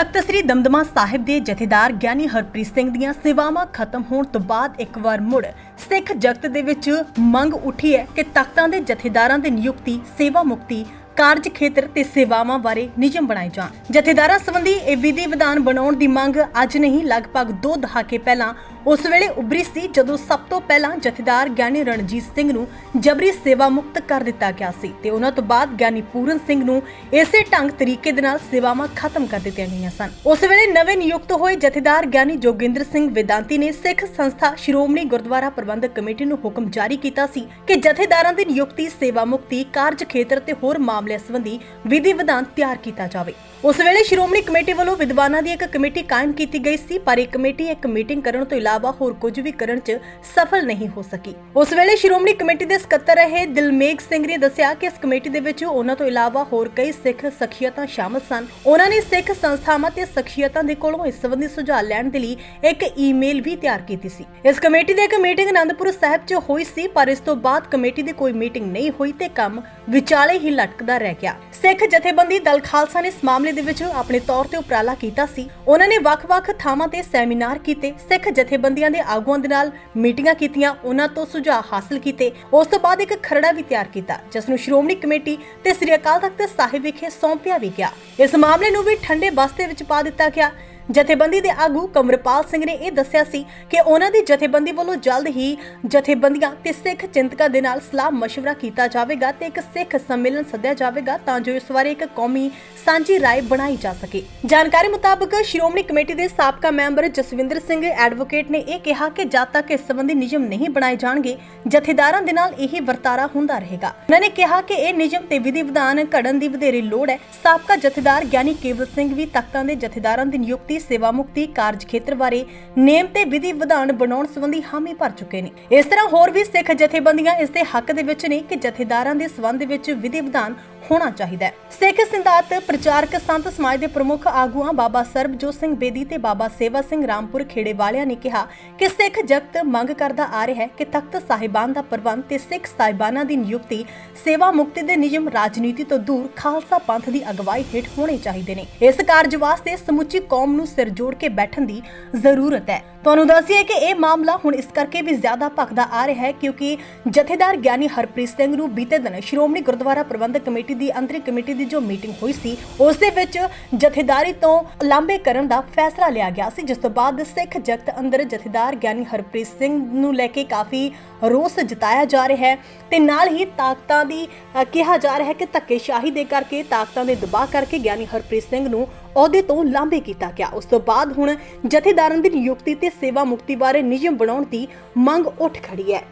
ਤਖਤ ਸ੍ਰੀ ਦਮਦਮਾ ਸਾਹਿਬ ਦੇ ਜਥੇਦਾਰ ਗਿਆਨੀ ਹਰਪ੍ਰੀਤ ਸਿੰਘ ਦੀਆਂ ਸੇਵਾਵਾਂ ਖਤਮ ਹੋਣ ਤੋਂ ਬਾਅਦ ਇੱਕ ਵਾਰ ਮੁੜ ਸਿੱਖ ਜਗਤ ਦੇ ਵਿੱਚ ਮੰਗ ਉੱਠੀ ਹੈ ਕਿ ਤਖਤਾਂ ਦੇ ਜਥੇਦਾਰਾਂ ਦੀ ਨਿਯੁਕਤੀ, ਸੇਵਾ ਮੁਕਤੀ, ਕਾਰਜ ਖੇਤਰ ਤੇ ਸੇਵਾਵਾਂ ਬਾਰੇ ਨਿਯਮ ਬਣਾਏ ਜਾਣ। ਜਥੇਦਾਰਾਂ ਸੰਬੰਧੀ ਇਹ ਵਿਧੀ ਵਿਧਾਨ ਬਣਾਉਣ ਦੀ ਮੰਗ ਅੱਜ ਨਹੀਂ, ਲਗਭਗ 2 ਦਹਾਕੇ ਪਹਿਲਾਂ ਉਸ ਵੇਲੇ ਉਭਰੀ ਸੀ ਜਦੋਂ ਸਭ ਤੋਂ ਪਹਿਲਾਂ ਜਥੇਦਾਰ ਗਿਆਨੀ ਰਣਜੀਤ ਸਿੰਘ ਨੂੰ ਜਬਰੀ ਸੇਵਾ ਮੁਕਤ ਕਰ ਦਿੱਤਾ ਗਿਆ ਸੀ ਤੇ ਉਹਨਾਂ ਤੋਂ ਬਾਅਦ ਗਿਆਨੀ ਪੂਰਨ ਸਿੰਘ ਨੂੰ ਇਸੇ ਢੰਗ ਤਰੀਕੇ ਦੇ ਨਾਲ ਸੇਵਾਵਾਂ ਖਤਮ ਕਰ ਦਿੱਤੀਆਂ ਗਈਆਂ ਸਨ। ਉਸ ਵੇਲੇ ਨਵੇਂ ਨਿਯੁਕਤ ਹੋਏ ਜਥੇਦਾਰ ਗਿਆਨੀ ਜੋਗਿੰਦਰ ਸਿੰਘ ਵਿਦਾਂਤੀ ਨੇ ਸਿੱਖ ਸੰਸਥਾ ਸ਼੍ਰੋਮਣੀ ਗੁਰਦੁਆਰਾ ਪ੍ਰਬੰਧਕ ਕਮੇਟੀ ਨੂੰ ਹੁਕਮ ਜਾਰੀ ਕੀਤਾ ਸੀ ਕਿ ਜਥੇਦਾਰਾਂ ਦੀ ਨਿਯੁਕਤੀ, ਸੇਵਾ ਮੁਕਤੀ, ਕਾਰਜ ਖੇਤਰ ਤੇ ਹੋਰ ਮਾਮਲਿਆਂ ਸੰਬੰਧੀ ਵਿਧੀ ਵਿਧਾਨ ਤਿਆਰ ਕੀਤਾ ਜਾਵੇ। ਉਸ ਵੇਲੇ ਸ਼੍ਰੋਮਣੀ ਕਮੇਟੀ ਵੱਲੋਂ ਵਿਦਵਾਨਾਂ ਦੀ ਇੱਕ ਕਮੇਟੀ ਕਾਇਮ ਕੀਤੀ ਗਈ ਸੀ, ਪਰ ਇਹ ਕਮੇਟੀ ਇੱਕ ਮੀਟਿੰਗ ਕਰਨ ਤੋਂ ਇਲਾਵਾ ਹੋਰ ਕੁਝ ਵੀ ਕਰਨ 'ਚ ਸਫਲ ਨਹੀਂ ਹੋ ਸਕੀ। ਉਸ ਵੇਲੇ ਸ਼੍ਰੋਮਣੀ ਕਮੇਟੀ ਦੇ ਸਕੱਤਰ ਰਹੇ ਦਿਲਮੇਗ ਸਿੰਘ ਨੇ ਦੱਸਿਆ ਕਿ ਇਸ ਕਮੇਟੀ ਦੇ ਵਿੱਚ ਉਹਨਾਂ ਤੋਂ ਇਲਾਵਾ ਹੋਰ ਕਈ ਸਿੱਖ ਸ਼ਖਸੀਅਤਾਂ ਸ਼ਾਮਲ ਸਨ। ਉਹਨਾਂ ਨੇ ਸਿੱਖ ਸੰਸਥਾਵਾਂ ਤੇ ਸਖੀਅਤਾਂ ਦੇ ਕੋਲੋਂ ਇਸ ਸੰਬੰਧੀ ਸੁਝਾਅ ਲੈਣ ਦੇ ਲਈ ਇੱਕ ਈਮੇਲ ਵੀ ਤਿਆਰ ਕੀਤੀ ਸੀ। ਇਸ ਕਮੇਟੀ ਦੀ ਇੱਕ ਮੀਟਿੰਗ ਅਨੰਦਪੁਰ ਸਾਹਿਬ 'ਚ ਹੋਈ ਸੀ, ਪਰ ਇਸ ਤੋਂ ਬਾਅਦ ਕਮੇਟੀ ਦੀ ਕੋਈ ਮੀਟਿੰਗ ਨਹੀਂ ਹੋਈ ਤੇ ਕੰਮ ਵਿਚਾਲੇ ਹੀ ਲਟਕਦਾ ਰਹਿ ਗਿਆ। ਸਿੱਖ ਜਥੇਬੰਦੀ ਦਲ ਖਾਲਸਾ ਨੇ ਇਸ ਮਾਮਲੇ ਦੇ ਵਿੱਚ ਆਪਣੇ ਤੌਰ ਤੇ ਉਪਰਾਲਾ ਕੀਤਾ ਸੀ। ਉਹਨਾਂ ਨੇ ਵੱਖ-ਵੱਖ ਥਾਵਾਂ ਤੇ ਸੈਮੀਨਾਰ ਕੀਤੇ, ਸਿੱਖ ਜਥੇਬੰਦੀਆਂ ਦੇ ਆਗੂਆਂ ਦੇ ਨਾਲ ਮੀਟਿੰਗਾਂ ਕੀਤੀਆਂ, ਉਹਨਾਂ ਤੋਂ ਸੁਝਾਅ ਹਾਸਲ ਕੀਤੇ। ਉਸ ਤੋਂ ਬਾਅਦ ਇੱਕ ਖਰੜਾ ਵੀ ਤਿਆਰ ਕੀਤਾ, ਜਿਸ ਨੂੰ ਸ਼੍ਰੋਮਣੀ ਕਮੇਟੀ ਤੇ ਸ੍ਰੀ ਅਕਾਲ ਤਖਤ ਸਾਹਿਬ ਵਿਖੇ ਸੌਂਪਿਆ ਵੀ ਗਿਆ। ਇਸ ਮਾਮਲੇ ਨੂੰ ਵੀ ਠੰਡੇ ਬਸਤੇ ਵਿੱਚ ਪਾ ਦਿੱਤਾ ਗਿਆ। ਜਥੇਬੰਦੀ ਦੇ ਆਗੂ ਕਮਰਪਾਲ ਸਿੰਘ ਨੇ ਇਹ ਦੱਸਿਆ ਸੀ ਕਿ ਉਹਨਾਂ ਦੀ ਜਥੇਬੰਦੀ ਵੱਲੋਂ ਜਲਦ ਹੀ ਜਥੇਬੰਦੀਆਂ ਤੇ ਸਿੱਖ ਚਿੰਤਕਾਂ ਦੇ ਨਾਲ ਸਲਾਹ ਮਸ਼ਵਰਾ ਕੀਤਾ ਜਾਵੇਗਾ ਤੇ ਇੱਕ ਸਿੱਖ ਸੰਮੇਲਨ ਸੱਦਿਆ ਜਾਵੇਗਾ ਤਾਂ ਜੋ ਇਸ ਬਾਰੇ ਇੱਕ ਕੌਮੀ ਸਾਂਝੀ ਰਾਏ ਬਣਾਈ ਜਾ ਸਕੇ। ਜਾਣਕਾਰੀ ਮੁਤਾਬਕ ਸ਼੍ਰੋਮਣੀ ਕਮੇਟੀ ਦੇ ਸਾਬਕਾ ਮੈਂਬਰ ਜਸਵਿੰਦਰ ਸਿੰਘ ਐਡਵੋਕੇਟ ਨੇ ਇਹ ਕਿਹਾ ਕਿ ਜਦ ਤੱਕ ਇਸ ਸੰਬੰਧੀ ਨਿਯਮ ਨਹੀਂ ਬਣਾਏ ਜਾਣਗੇ, ਜਥੇਦਾਰਾਂ ਦੇ ਨਾਲ ਇਹ ਵਰਤਾਰਾ ਹੁੰਦਾ ਰਹੇਗਾ। ਉਹਨਾਂ ਨੇ ਕਿਹਾ ਕਿ ਇਹ ਨਿਯਮ ਤੇ ਵਿਧੀ ਵਿਧਾਨ ਘੜਨ ਦੀ ਵਧੇਰੇ ਲੋੜ ਹੈ। ਸਾਬਕਾ ਜਥੇਦਾਰ ਗਿਆਨੀ ਕੇਵਲ ਸਿੰਘ ਵੀ ਤਖਤਾਂ ਦੇ ਜਥੇਦਾਰਾਂ ਦੀ ਨਿਯੁਕਤੀ ਸੇਵਾ ਮੁਕਤੀ ਕਾਰਜ ਖੇਤਰ ਬਾਰੇ ਨੇਮ ਤੇ ਵਿਧੀ ਵਿਧਾਨ ਬਣਾਉਣ ਸੰਬੰਧੀ ਹਾਮੀ ਭਰ ਚੁੱਕੇ ਨੇ। ਇਸ ਤਰ੍ਹਾਂ ਹੋਰ ਵੀ ਸਿੱਖ ਜਥੇਬੰਦੀਆਂ ਇਸ ਦੇ ਹੱਕ ਦੇ ਵਿੱਚ ਨੇ ਕਿ ਜਥੇਦਾਰਾਂ ਦੇ ਸਬੰਧ ਵਿੱਚ ਵਿਧੀ ਵਿਧਾਨ ਹੋਣਾ ਚਾਹੀਦਾ ਹੈ। ਸਿੱਖ ਸਿਧਾਂਤ ਪ੍ਰਚਾਰਕ ਸੰਤ ਸਮਾਜ ਦੇ ਪ੍ਰਮੁੱਖ ਆਗੂਆਂ ਬਾਬਾ ਸਰਬਜੋਤ ਸਿੰਘ ਬੇਦੀ ਤੇ ਬਾਬਾ ਸੇਵਾ ਸਿੰਘ ਰਾਮਪੁਰ ਖੇੜੇ ਵਾਲਿਆਂ ਨੇ ਕਿਹਾ ਕਿ ਸਿੱਖ ਜਗਤ ਮੰਗ ਕਰਦਾ ਆ ਰਿਹਾ ਹੈ ਕਿ ਤਖਤ ਸਾਹਿਬਾਨ ਦਾ ਪ੍ਰਬੰਧ ਤੇ ਸਿੱਖ ਸਾਹਿਬਾਨਾਂ ਦੀ ਨਿਯੁਕਤੀ, ਸੇਵਾ ਮੁਕਤੀ ਦੇ ਨਿਯਮ ਰਾਜਨੀਤੀ ਤੋਂ ਦੂਰ ਖਾਲਸਾ ਪੰਥ ਦੀ ਅਗਵਾਈ ਹੇਠ ਹੋਣੇ ਚਾਹੀਦੇ ਨੇ। ਇਸ ਕਾਰਜ ਵਾਸਤੇ ਸਮੁੱਚੀ ਕੌਮ ਨੂੰ ਸਿਰ ਜੋੜ ਕੇ ਬੈਠਣ ਦੀ ਜ਼ਰੂਰਤ ਹੈ। ਤੁਹਾਨੂੰ ਦੱਸੀਏ ਕਿ ਇਹ ਮਾਮਲਾ ਹੁਣ ਇਸ ਕਰਕੇ ਵੀ ਜ਼ਿਆਦਾ ਭਖਦਾ ਆ ਰਿਹਾ ਹੈ ਕਿਉਂਕਿ ਜਥੇਦਾਰ ਗਿਆਨੀ ਹਰਪ੍ਰੀਤ ਸਿੰਘ ਨੂੰ ਬੀਤੇ ਦਿਨ ਸ਼੍ਰੋਮਣੀ ਗੁਰਦੁਆਰਾ ਪ੍ਰਬੰਧਕ ਕਮੇਟੀ ਦੀ, ਅੰਤਰਿਮ ਕਮੇਟੀ ਦੀ ਜੋ ਮੀਟਿੰਗ ਹੋਈ ਸੀ, ਉਸ ਦੇ ਵਿੱਚ ਜਥੇਦਾਰੀ ਤੋਂ ਲਾਂਬੇ ਕਰਨ ਦਾ ਫੈਸਲਾ ਲਿਆ ਗਿਆ ਸੀ, ਜਿਸ ਤੋਂ ਬਾਅਦ ਸਿੱਖ ਜਗਤ ਅੰਦਰ ਜਥੇਦਾਰ ਗਿਆਨੀ ਹਰਪ੍ਰੀਤ ਸਿੰਘ ਨੂੰ ਲੈ ਕੇ ਕਾਫੀ ਰੋਸ ਜਤਾਇਆ ਜਾ ਰਿਹਾ ਹੈ ਤੇ ਨਾਲ ਹੀ ਤਾਕਤਾਂ ਦੀ ਕਿਹਾ ਜਾ ਰਿਹਾ ਹੈ ਕਿ ਧੱਕੇਸ਼ਾਹੀ ਦੇ ਕਰਕੇ ਤਾਕਤਾਂ ਦੇ ਦਬਾਅ ਕਰਕੇ ਗਿਆਨੀ ਹਰਪ੍ਰੀਤ ਸਿੰਘ ਨੂੰ ਅਹੁਦੇ ਤੋਂ ਲਾਂਭੇ ਕੀਤਾ ਗਿਆ। ਉਸ ਤੋਂ ਬਾਅਦ ਹੁਣ ਜਥੇਦਾਰਾਂ ਦੀ ਨਿਯੁਕਤੀ ਤੇ ਸੇਵਾ ਮੁਕਤੀ ਬਾਰੇ ਨਿਯਮ ਬਣਾਉਣ ਦੀ ਮੰਗ ਉੱਠ ਖੜੀ ਹੈ।